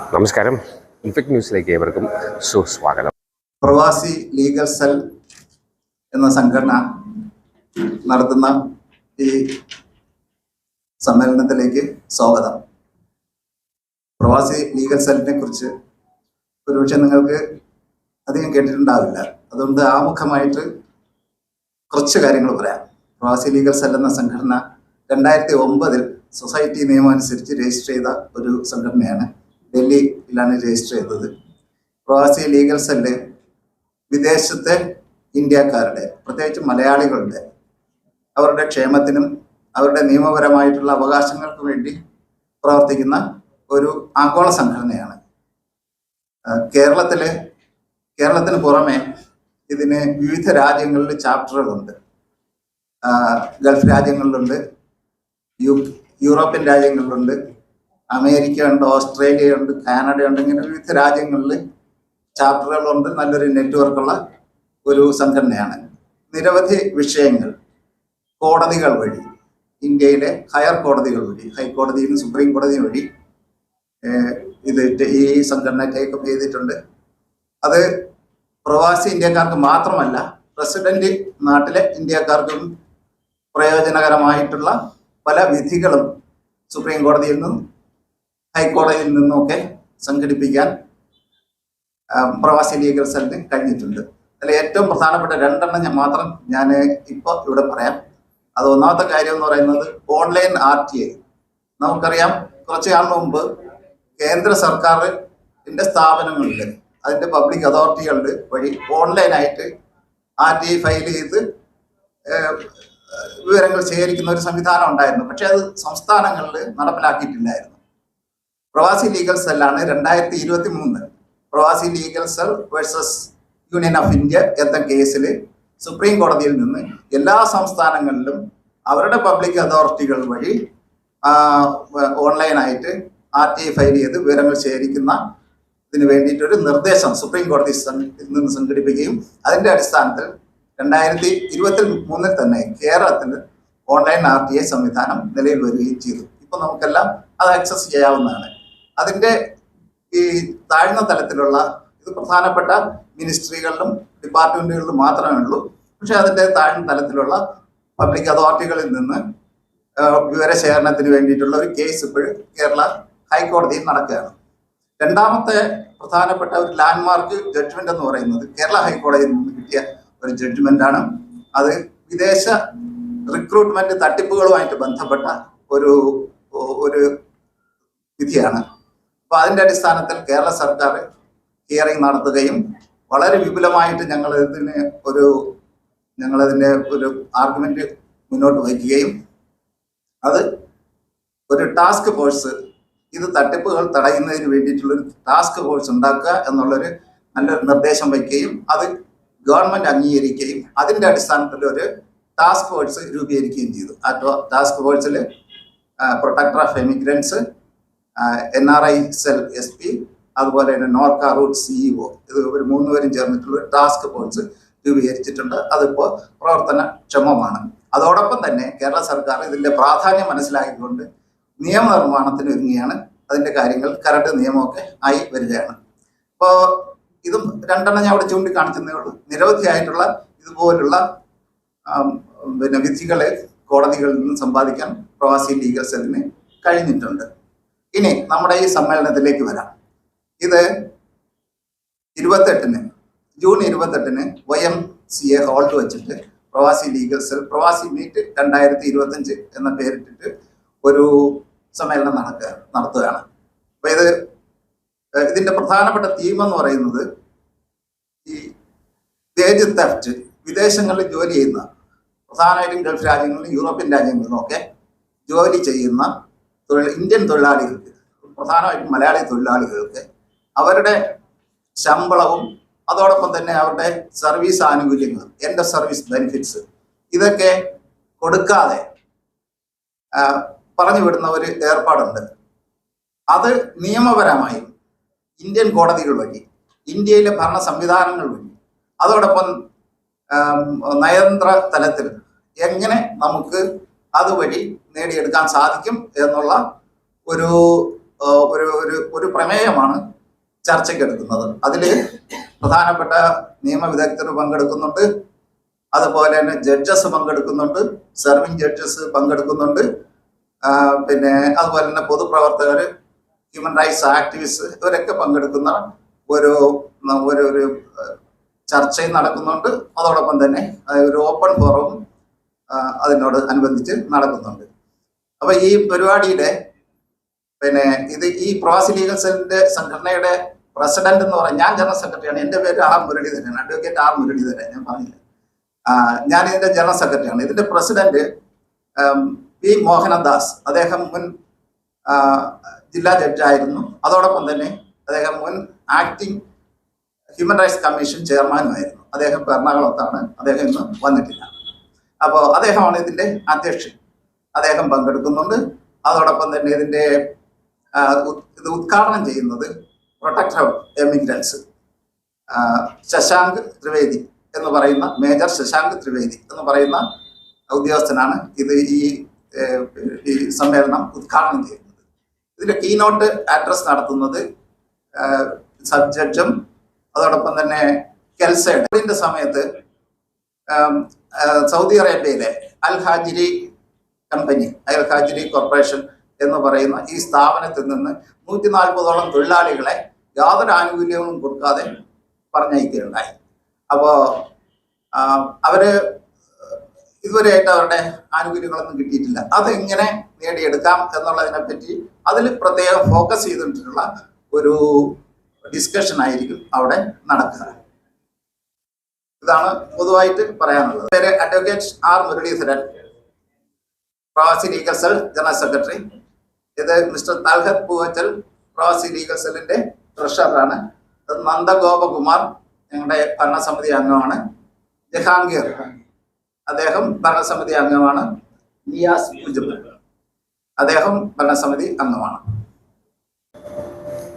നമസ്കാരം. ഇൻഫെക്ട് ന്യൂസിലേക്ക് ഏവർക്കും സുസ്വാഗതം. പ്രവാസി ലീഗൽ സെൽ എന്ന സംഘടന നടത്തുന്ന ഈ സമ്മേളനത്തിലേക്ക് സ്വാഗതം. പ്രവാസി ലീഗൽ സെല്ലിനെ കുറിച്ച് ഒരുപക്ഷെ നിങ്ങൾക്ക് അധികം കേട്ടിട്ടുണ്ടാവില്ല. അതുകൊണ്ട് ആമുഖമായിട്ട് കുറച്ച് കാര്യങ്ങൾ പറയാം. പ്രവാസി ലീഗൽ സെൽ എന്ന സംഘടന രണ്ടായിരത്തി ഒമ്പതിൽ സൊസൈറ്റി നിയമം അനുസരിച്ച് രജിസ്റ്റർ ചെയ്ത ഒരു സംഘടനയാണ്. ഡൽഹിയിലാണ് രജിസ്റ്റർ ചെയ്തത്. പ്രവാസി ലീഗൽ സെല്ല് വിദേശത്തെ ഇന്ത്യക്കാരുടെ പ്രത്യേകിച്ച് മലയാളികളുടെ അവരുടെ ക്ഷേമത്തിനും അവരുടെ നിയമപരമായിട്ടുള്ള അവകാശങ്ങൾക്ക് വേണ്ടി പ്രവർത്തിക്കുന്ന ഒരു ആഗോള സംഘടനയാണ്. കേരളത്തിലെ കേരളത്തിന് പുറമെ ഇതിന് വിവിധ രാജ്യങ്ങളിൽ ചാപ്റ്ററുകളുണ്ട്. ഗൾഫ് രാജ്യങ്ങളിലുണ്ട് യൂറോപ്യൻ രാജ്യങ്ങളിലുണ്ട് അമേരിക്ക ഉണ്ട് ഓസ്ട്രേലിയ ഉണ്ട് കാനഡ ഉണ്ട് ഇങ്ങനെ വിവിധ രാജ്യങ്ങളിൽ ചാപ്റ്ററുകളുണ്ട് നല്ലൊരു നെറ്റ്വർക്കുള്ള ഒരു സംഘടനയാണ്. നിരവധി വിഷയങ്ങൾ കോടതികൾ വഴി ഇന്ത്യയിലെ ഹയർ കോടതികൾ വഴി ഹൈക്കോടതിയും സുപ്രീം കോടതിയും വഴി ഇത് ഈ സംഘടന ടേക്കപ്പ് ചെയ്തിട്ടുണ്ട്. അത് പ്രവാസി ഇന്ത്യക്കാർക്ക് മാത്രമല്ല പ്രസിഡന്റ് നാട്ടിലെ ഇന്ത്യക്കാർക്കും പ്രയോജനകരമായിട്ടുള്ള പല വിധികളും സുപ്രീം കോടതിയിൽ നിന്നും ഹൈക്കോടതിയിൽ നിന്നൊക്കെ സംഘടിപ്പിക്കാൻ പ്രവാസി ലീഗൽ സെല്ലിന് കഴിഞ്ഞിട്ടുണ്ട്. അതിൽ ഏറ്റവും പ്രധാനപ്പെട്ട രണ്ടെണ്ണം ഞാൻ മാത്രം ഞാൻ ഇപ്പോൾ ഇവിടെ പറയാം. അത് ഒന്നാമത്തെ കാര്യം എന്ന് പറയുന്നത് ഓൺലൈൻ ആർ ടി ഐ. നമുക്കറിയാം കുറച്ച് കാലം മുമ്പ് കേന്ദ്ര സർക്കാരിന്റെ സ്ഥാപനങ്ങളിൽ അതിന്റെ പബ്ലിക് അതോറിറ്റികളുടെ വഴി ഓൺലൈനായിട്ട് ആർ ടി ഐ ഫയൽ ചെയ്ത് വിവരങ്ങൾ ശേഖരിക്കുന്ന ഒരു സംവിധാനം ഉണ്ടായിരുന്നു. പക്ഷേ അത് സംസ്ഥാനങ്ങളിൽ നടപ്പിലാക്കിയിട്ടില്ലായിരുന്നു. പ്രവാസി ലീഗൽ സെല്ലാണ് രണ്ടായിരത്തി ഇരുപത്തി മൂന്ന് Pravasi legal cell versus union of India എന്ന കേസിൽ സുപ്രീം കോടതിയിൽ നിന്ന് എല്ലാ സംസ്ഥാനങ്ങളിലും അവരുടെ പബ്ലിക് അതോറിറ്റികൾ വഴി ഓൺലൈനായിട്ട് ആർ ടി ഐ ഫയൽ ചെയ്ത് വിവരങ്ങൾ ശേഖരിക്കുന്ന ഇതിന് വേണ്ടിയിട്ടൊരു നിർദ്ദേശം സുപ്രീം കോടതി നിന്ന് സംഘടിപ്പിക്കുകയും അതിന്റെ അടിസ്ഥാനത്തിൽ രണ്ടായിരത്തി ഇരുപത്തി മൂന്നിൽ തന്നെ കേരളത്തിൽ ഓൺലൈൻ ആർ ടി ഐ സംവിധാനം നിലയിൽ വരികയും ചെയ്തു. ഇപ്പൊ നമുക്കെല്ലാം അത് ആക്സസ് ചെയ്യാവുന്നതാണ്. അതിന്റെ ഈ താഴ്ന്ന തലത്തിലുള്ള ഇത് പ്രധാനപ്പെട്ട മിനിസ്ട്രികളിലും ഡിപ്പാർട്ട്മെന്റുകളിലും മാത്രമേ ഉള്ളൂ. പക്ഷേ അതിന്റെ താഴ്ന്ന തലത്തിലുള്ള പബ്ലിക് അതോറിറ്റികളിൽ നിന്ന് വിവരശേഖരണത്തിന് വേണ്ടിയിട്ടുള്ള ഒരു കേസ് ഇപ്പോൾ കേരള ഹൈക്കോടതിയിൽ നടക്കുകയാണ്. രണ്ടാമത്തെ പ്രധാനപ്പെട്ട ഒരു ലാൻഡ്മാർക്ക് ജഡ്ജ്മെന്റ് എന്ന് പറയുന്നത് കേരള ഹൈക്കോടതിയിൽ നിന്ന് കിട്ടിയ ഒരു ജഡ്ജ്മെന്റാണ് അത് വിദേശ റിക്രൂട്ട്മെന്റ് തട്ടിപ്പുകളുമായിട്ട് ബന്ധപ്പെട്ട ഒരു ഒരു വിധിയാണ്. അപ്പൊ അതിന്റെ അടിസ്ഥാനത്തിൽ കേരള സർക്കാർ ഹിയറിംഗ് നടത്തുകയും വളരെ വിപുലമായിട്ട് ഞങ്ങൾ ഇതിന് ഒരു ഞങ്ങളതിന്റെ ഒരു ആർഗ്യുമെന്റ് മുന്നോട്ട് വയ്ക്കുകയും അത് ഒരു ടാസ്ക് ഫോഴ്സ് ഇത് തട്ടിപ്പുകൾ തടയുന്നതിന് വേണ്ടിയിട്ടുള്ളൊരു ടാസ്ക് ഫോഴ്സ് ഉണ്ടാക്കുക എന്നുള്ളൊരു നല്ലൊരു നിർദ്ദേശം വയ്ക്കുകയും അത് ഗവൺമെന്റ് അംഗീകരിക്കുകയും അതിന്റെ അടിസ്ഥാനത്തിൽ ഒരു ടാസ്ക് ഫോഴ്സ് രൂപീകരിക്കുകയും ചെയ്തു. ആ task ഫോഴ്സിൽ protector of emigrants N R I cell S P അതുപോലെ തന്നെ നോർക്ക റൂട്ട് സിഇഒ ഇത് ഒരു മൂന്നുപേരും ചേർന്നിട്ടുള്ള ടാസ്ക് ഫോഴ്സ് രൂപീകരിച്ചിട്ടുണ്ട്. അതിപ്പോൾ പ്രവർത്തനക്ഷമമാണ്. അതോടൊപ്പം തന്നെ കേരള സർക്കാർ ഇതിന്റെ പ്രാധാന്യം മനസ്സിലാക്കിക്കൊണ്ട് നിയമനിർമ്മാണത്തിന് ഒരുങ്ങിയാണ്. അതിന്റെ കാര്യങ്ങൾ കരട് നിയമമൊക്കെ ആയി വരികയാണ്. അപ്പോൾ ഇതും രണ്ടെണ്ണം ഞാൻ അവിടെ ചൂണ്ടിക്കാണിച്ചതേ ഉള്ളൂ. നിരവധിയായിട്ടുള്ള ഇതുപോലുള്ള പിന്നെ വിധികളെ കോടതികളിൽ നിന്ന് സമ്പാദിക്കാൻ പ്രവാസി ലീഗൽ സെല്ലിന് കഴിഞ്ഞിട്ടുണ്ട്. ഇനി നമ്മുടെ ഈ സമ്മേളനത്തിലേക്ക് വരാം. ഇത് ഇരുപത്തെട്ടിന് ജൂൺ ഇരുപത്തെട്ടിന് വൈ എം സി എ ഹാളിൽ വെച്ചിട്ട് പ്രവാസി ലീഗൽ സെൽ പ്രവാസി മീറ്റ് രണ്ടായിരത്തി ഇരുപത്തഞ്ച് എന്ന പേരിട്ടിട്ട് ഒരു സമ്മേളനം നടക്കുക നടത്തുകയാണ്. അപ്പൊ ഇത് ഇതിന്റെ പ്രധാനപ്പെട്ട തീം എന്ന് പറയുന്നത് ഈ വേജ് തെഫ്റ്റ് വിദേശങ്ങളിൽ ജോലി ചെയ്യുന്ന പ്രധാനമായിട്ടും ഗൾഫ് രാജ്യങ്ങളിലും യൂറോപ്യൻ രാജ്യങ്ങളിലും ഒക്കെ ജോലി ചെയ്യുന്ന ഇന്ത്യൻ തൊഴിലാളികൾക്ക് പ്രധാനമായിട്ടും മലയാളി തൊഴിലാളികൾക്ക് അവരുടെ ശമ്പളവും അതോടൊപ്പം തന്നെ അവരുടെ സർവീസ് ആനുകൂല്യങ്ങൾ എന്റെ സർവീസ് ബെനിഫിറ്റ്സ് ഇതൊക്കെ കൊടുക്കാതെ പറഞ്ഞു വിടുന്ന ഒരു ഏർപ്പാടുണ്ട്. അത് നിയമപരമായും ഇന്ത്യൻ കോടതികൾ വഴി ഇന്ത്യയിലെ ഭരണ സംവിധാനങ്ങൾ വഴി അതോടൊപ്പം നയതന്ത്ര തലത്തിൽ എങ്ങനെ നമുക്ക് അതുവഴി നേടിയെടുക്കാൻ സാധിക്കും എന്നുള്ള ഒരു ഒരു ഒരു ഒരു പ്രമേയമാണ് ചർച്ചയ്ക്കെടുക്കുന്നത്. അതിൽ പ്രധാനപ്പെട്ട നിയമവിദഗ്ധർ പങ്കെടുക്കുന്നുണ്ട്. അതുപോലെ തന്നെ ജഡ്ജസ് പങ്കെടുക്കുന്നുണ്ട്. സെർവിങ് ജഡ്ജസ് പങ്കെടുക്കുന്നുണ്ട്. പിന്നെ അതുപോലെ തന്നെ പൊതുപ്രവർത്തകർ ഹ്യൂമൻ റൈറ്റ്സ് ആക്ടിവിസ്റ്റ് ഇവരൊക്കെ പങ്കെടുക്കുന്ന ഒരു ഒരു ഒരു ചർച്ചയും നടക്കുന്നുണ്ട്. അതോടൊപ്പം തന്നെ ഒരു ഓപ്പൺ ഫോറവും അതിനോട് അനുബന്ധിച്ച് നടക്കുന്നുണ്ട്. അപ്പൊ ഈ പരിപാടിയുടെ പിന്നെ ഇത് ഈ പ്രവാസി ലീഗൽ സെല്ലിന്റെ സംഘടനയുടെ പ്രസിഡന്റ് എന്ന് പറയാൻ ഞാൻ ജനറൽ സെക്രട്ടറിയാണ്. എന്റെ പേര് R Muraleedharan advocate R Muraleedharan ഞാൻ പറഞ്ഞില്ല? ഞാൻ ഇതിന്റെ ജനറൽ സെക്രട്ടറിയാണ്. ഇതിന്റെ പ്രസിഡന്റ് പി മോഹനദാസ്. അദ്ദേഹം മുൻ ജില്ലാ ജഡ്ജായിരുന്നു. അതോടൊപ്പം തന്നെ അദ്ദേഹം മുൻ ആക്ടിംഗ് ഹ്യൂമൻ റൈറ്റ്സ് കമ്മീഷൻ ചെയർമാനുമായിരുന്നു. അദ്ദേഹം എറണാകുളത്താണ്. അദ്ദേഹം ഇന്ന് വന്നിട്ടില്ല. അപ്പോൾ അദ്ദേഹമാണ് ഇതിന്റെ അധ്യക്ഷൻ. അദ്ദേഹം പങ്കെടുക്കുന്നുണ്ട്. അതോടൊപ്പം തന്നെ ഇതിന്റെ ഇത് ഉദ്ഘാടനം ചെയ്യുന്നത് protector of emigrants Shashank Trivedi എന്ന് പറയുന്ന മേജർ ശശാങ്ക് ത്രിവേദി എന്ന് പറയുന്ന ഉദ്യോഗസ്ഥനാണ് ഇത് ഈ ഈ സമ്മേളനം ഉദ്ഘാടനം ചെയ്യുന്നത്. ഇതിന്റെ കീനോട്ട് അഡ്രസ് നടത്തുന്നത് സബ് ജഡ്ജും അതോടൊപ്പം തന്നെ കെൽസയുടെ. സമയത്ത് സൗദി അറേബ്യയിലെ അൽ ഹാജിരി കമ്പനി അൽ ഹാജിരി കോർപ്പറേഷൻ എന്ന് പറയുന്ന ഈ സ്ഥാപനത്തിൽ നിന്ന് നൂറ്റി നാൽപ്പതോളം തൊഴിലാളികളെ യാതൊരു ആനുകൂല്യങ്ങളും കൊടുക്കാതെ പറഞ്ഞയക്കുകയുണ്ടായി. അപ്പോൾ അവർ ഇതുവരെയായിട്ട് അവരുടെ ആനുകൂല്യങ്ങളൊന്നും കിട്ടിയിട്ടില്ല. അതെങ്ങനെ നേടിയെടുക്കാം എന്നുള്ളതിനെ പറ്റി അതിൽ പ്രത്യേകം ഫോക്കസ് ചെയ്തിട്ടുള്ള ഒരു ഡിസ്കഷൻ ആയിരിക്കും അവിടെ നടക്കുക. ഇതാണ് പൊതുവായിട്ട് പറയാനുള്ളത്. പേര് advocate R Muraleedharan Pravasi legal cell general secretary ഇത് മിസ്റ്റർ താൽഹത്ത് പൂവച്ചൽ പ്രവാസി ലീഗൽ സെല്ലിന്റെ ട്രഷററാണ് ഇത് നന്ദഗോപകുമാർ ഞങ്ങളുടെ ഭരണസമിതി അംഗമാണ്. ജഹാംഗീർ അദ്ദേഹം ഭരണസമിതി അംഗമാണ്. നിയാസ് മുജബ് അദ്ദേഹം ഭരണസമിതി അംഗമാണ്.